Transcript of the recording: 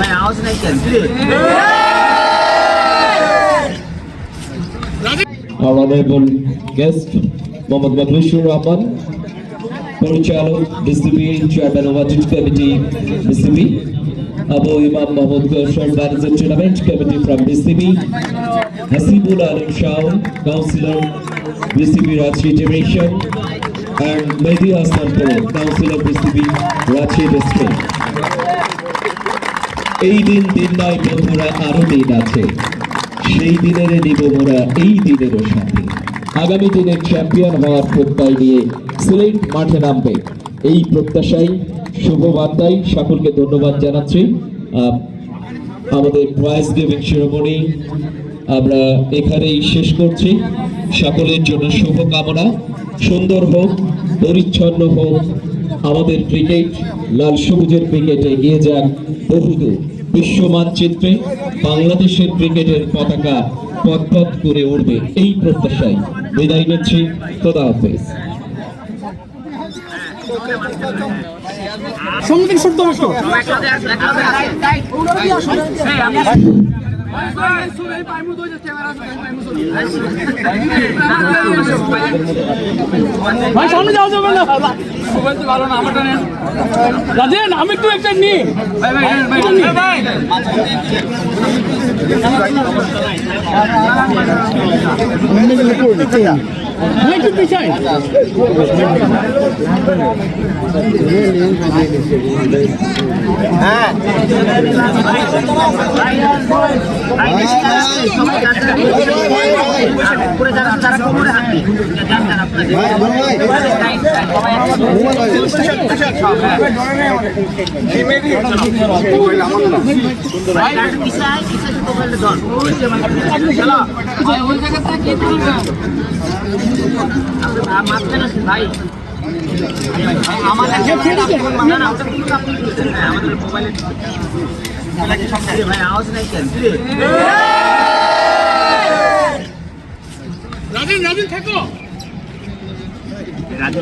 ভাই আওয়াজ নাই কেন our honorable guest Mohammad মধুসুর Rahman পরিচালক বিসিবি চেয়ারম্যান ও audit committee BCB Abu Imam Mohammad কৌশল manager tournament committee from BCB Hasibul Alam Shah councillor BCB Rajshahi division and Mehdi Hassan Polo, Councillor BCB, Rachi District. এই দিন দিন নয় বন্ধুরা আরও দিন আছে। সেই দিনের নিব মোরা, এই দিনেরও সাথে। আগামী দিনের চ্যাম্পিয়ন হওয়ার প্রত্যয় নিয়ে সিলেট মাঠে নামবে। এই প্রত্যাশাই, শুভ বার্তায় সকলকে ধন্যবাদ জানাচ্ছি। আমাদের প্রাইজ গিভিং শিরোমণি আমরা এখানেই শেষ করছি। সকলের জন্য শুভকামনা। সুন্দর হোক, পরিচ্ছন্ন হোক, আমাদের ক্রিকেট, লাল সবুজের ক্রিকেটে এগিয়ে যাক বহুদূর। বিশ্ব মানচিত্রে বাংলাদেশের ক্রিকেটের পতাকা পথপথ করে উঠবে এই প্রত্যাশায়। বিদায় নিচ্ছি। খোদা হাফেজ। সত্য নষ্ট ভাই সামনে যাওয়া যাবে না ভালো না আমি একটু একটা নিই ভাই ভাই ভাই ভাই ধর ওই জায়গা কি আছেন ভাই আমাদের মোবাইলে ভাই আওয়াজ নাই কেন রাজেন রাজেন থাকো রাজু